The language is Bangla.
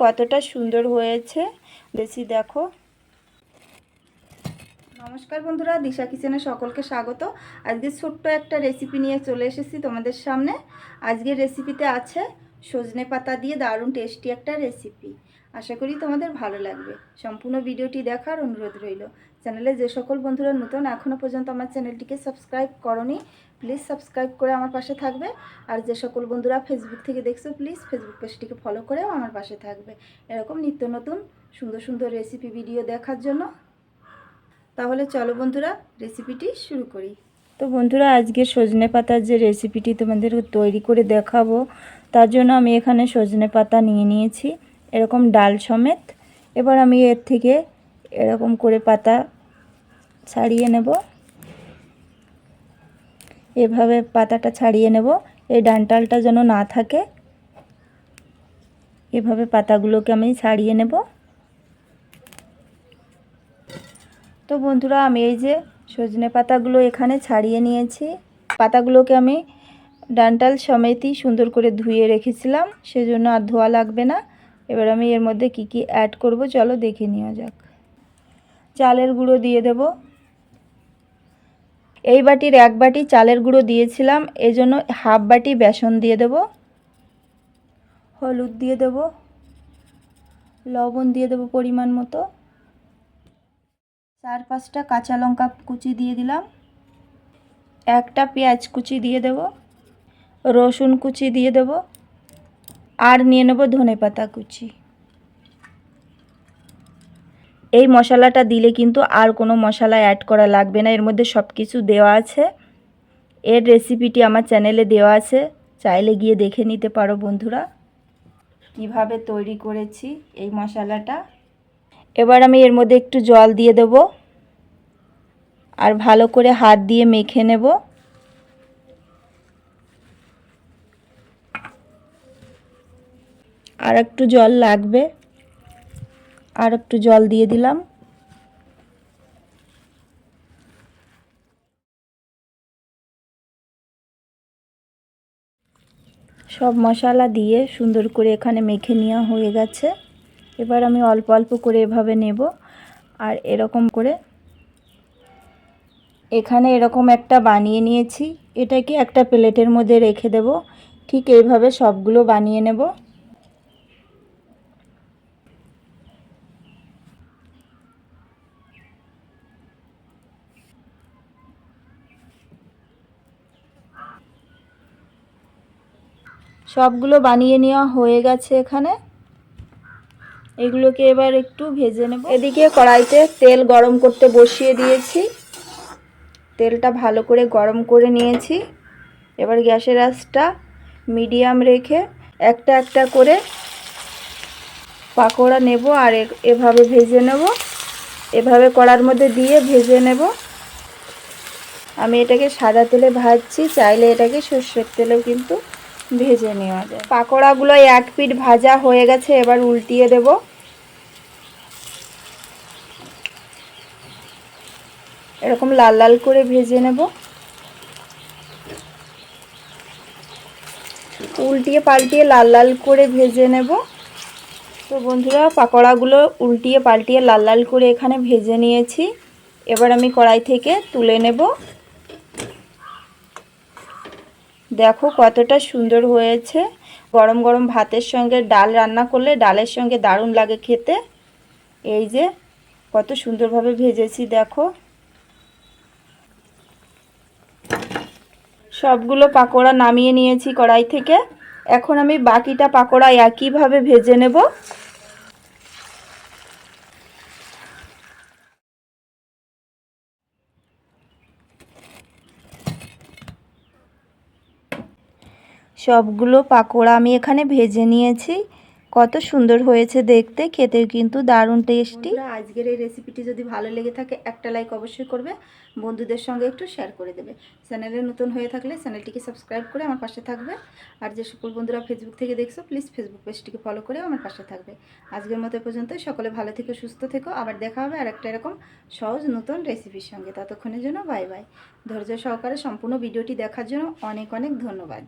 কতটা সুন্দর হয়েছে। বেশি দেখো। নমস্কার বন্ধুরা, দিশা কিচেনে সকলকে স্বাগত। আজকে ছোট্ট একটা রেসিপি নিয়ে চলে এসেছি তোমাদের সামনে। আজকের রেসিপিতে আছে সজনে পাতা দিয়ে দারুণ টেস্টি একটা রেসিপি আশা করি তোমাদের ভালো লাগবে। সম্পূর্ণ ভিডিওটি দেখার অনুরোধ রইল। চ্যানেলে যে সকল বন্ধুরা নতুন এখনও পর্যন্ত আমার চ্যানেলটিকে সাবস্ক্রাইব করনি প্লিজ সাবস্ক্রাইব করে আমার পাশে থাকবে। আর যে সকল বন্ধুরা ফেসবুক থেকে দেখছ প্লিজ ফেসবুক পেজটিকে ফলো করেও আমার পাশে থাকবে। এরকম নিত্য নতুন, সুন্দর সুন্দর রেসিপি ভিডিও দেখার জন্য। তাহলে চলো বন্ধুরা রেসিপিটি শুরু করি। তো বন্ধুরা, আজকে সজনে পাতার যে রেসিপিটি তোমাদের তৈরি করে দেখাবো, তার জন্য আমি এখানে সজনে পাতা নিয়ে নিয়েছি। এরকম ডাল সমেত। এবার আমি এর থেকে এরকম করে পাতা ছাড়িয়ে নেব। এভাবে পাতাটা ছাড়িয়ে নেব। এই ডানটালটা যেন না থাকে, এভাবে পাতাগুলোকে আমি ছাড়িয়ে নেব। তো বন্ধুরা, আমি এই যে সজনে পাতাগুলো এখানে ছাড়িয়ে নিয়েছি। পাতাগুলোকে আমি ডান্টাল সমেতই সুন্দর করে ধুয়ে রেখেছিলাম, সেজন্য আর ধোয়া লাগবে না। এবার আমি এর মধ্যে কি কি অ্যাড করব চলো দেখে নেওয়া যাক। চালের গুঁড়ো দিয়ে দেব। এই বাটির এক বাটি চালের গুঁড়ো দিয়েছিলাম, এজন্য হাফ বাটি বেসন দিয়ে দেব। হলুদ দিয়ে দেব। লবণ দিয়ে দেব পরিমাণ মতো। চার পাঁচটা কাঁচা লঙ্কা কুচি দিয়ে দিলাম। একটা পেঁয়াজ কুচি দিয়ে দেব। রসুন কুচি দিয়ে দেব। আর নিয়ে নেব ধনে পাতা কুচি। এই মশলাটা দিলে কিন্তু আর কোনো মশলা অ্যাড করা লাগবে না। এর মধ্যে সব কিছু দেওয়া আছে। এর রেসিপিটি আমার চ্যানেলে দেওয়া আছে। চাইলে গিয়ে দেখে নিতে পারো বন্ধুরা। কীভাবে তৈরি করেছি এই মশলাটা। এবার আমি এর মধ্যে একটু জল দিয়ে দেব। আর ভালো করে হাত দিয়ে মেখে নেব। আর একটু জল লাগবে। আর একটু জল দিয়ে দিলাম। সব মশলা দিয়ে সুন্দর করে এখানে মেখে নেওয়া হয়ে গেছে। এবার আমি অল্প অল্প করে এভাবে নেব। আর এরকম করে এখানে এরকম একটা বানিয়ে নিয়েছি। এটাকে একটা প্লেটের মধ্যে রেখে দেব। ঠিক এইভাবে সবগুলো বানিয়ে নেব। সবগুলো বানিয়ে নেওয়া হয়ে গেছে এখানে। এগুলোকে এবার একটু ভেজে নেব। এদিকে কড়াইতে তেল গরম করতে বসিয়ে দিয়েছি। তেলটা ভালো করে গরম করে নিয়েছি। এবার গ্যাসের আঁচটা মিডিয়াম রেখে একটা একটা করে পাকোড়া নেব আর এভাবে ভেজে নেব। এভাবে কড়ার মধ্যে দিয়ে ভেজে নেব। আমি এটাকে সাদা তেলে ভাজছি, চাইলে এটাকে সর্ষের তেলেও কিন্তু ভেজে নেওয়া যায়। পাকোড়াগুলো এক পিঠ ভাজা হয়ে গেছে, এবার উল্টিয়ে দেব। এরকম লাল লাল করে ভেজে নেব। উল্টিয়ে পাল্টিয়ে লাল লাল করে ভেজে নেব। তো বন্ধুরা, পাকোড়াগুলো উল্টিয়ে পাল্টিয়ে লাল লাল করে এখানে ভেজে নিয়েছি। এবার আমি কড়াই থেকে তুলে নেব। দেখো কতটা সুন্দর হয়েছে। গরম গরম ভাতের সঙ্গে ডাল রান্না করলে ডালের সঙ্গে দারুণ লাগে খেতে। এই যে কত সুন্দরভাবে ভেজেছি দেখো। সবগুলো পাকোড়া নামিয়ে নিয়েছি কড়াই থেকে। এখন আমি বাকিটা পাকোড়া একইভাবে ভেজে নেব। সবগুলো পাকোড়া আমি এখানে ভেজে নিয়েছি। কত সুন্দর হয়েছে দেখতে খেতে কিন্তু দারুণ টেস্টি। আজকের এই রেসিপিটি যদি ভালো লেগে থাকে, একটা লাইক অবশ্যই করবে। বন্ধুদের সঙ্গে একটু শেয়ার করে দেবে। চ্যানেলে নতুন হয়ে থাকলে চ্যানেলটিকে সাবস্ক্রাইব করে আমার পাশে থাকবে। আর যে সকল বন্ধুরা ফেসবুক থেকে দেখছ প্লিজ ফেসবুক পেজটিকে ফলো করে আমার পাশে থাকবে। আজকের মতো পর্যন্ত সকলে ভালো থেকে, সুস্থ থেকো। আবার দেখা হবে আর একটা এরকম সহজ নতুন রেসিপির সঙ্গে। ততক্ষণের জন্য বাই বাই ধৈর্য সহকারে সম্পূর্ণ ভিডিওটি দেখার জন্য অনেক অনেক ধন্যবাদ।